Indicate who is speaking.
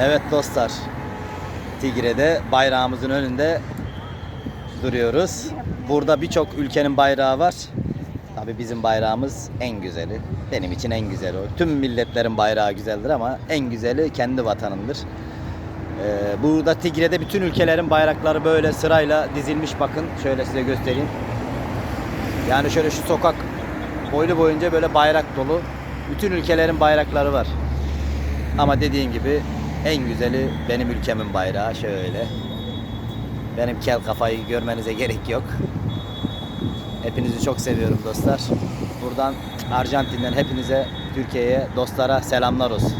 Speaker 1: Evet dostlar. Tigre'de bayrağımızın önünde duruyoruz. Burada birçok ülkenin bayrağı var. Tabii bizim bayrağımız en güzeli. Benim için en güzeli o. Tüm milletlerin bayrağı güzeldir ama en güzeli kendi vatanındır. Ee, burada Tigre'de bütün ülkelerin bayrakları böyle sırayla dizilmiş bakın. Şöyle size göstereyim. Yani şöyle şu sokak boylu boyunca böyle bayrak dolu. Bütün ülkelerin bayrakları var. Ama dediğim gibi en güzeli benim ülkemin bayrağı şöyle. Benim kel kafayı görmenize gerek yok. Hepinizi çok seviyorum dostlar. Buradan Arjantin'den hepinize, Türkiye'ye, dostlara selamlar olsun.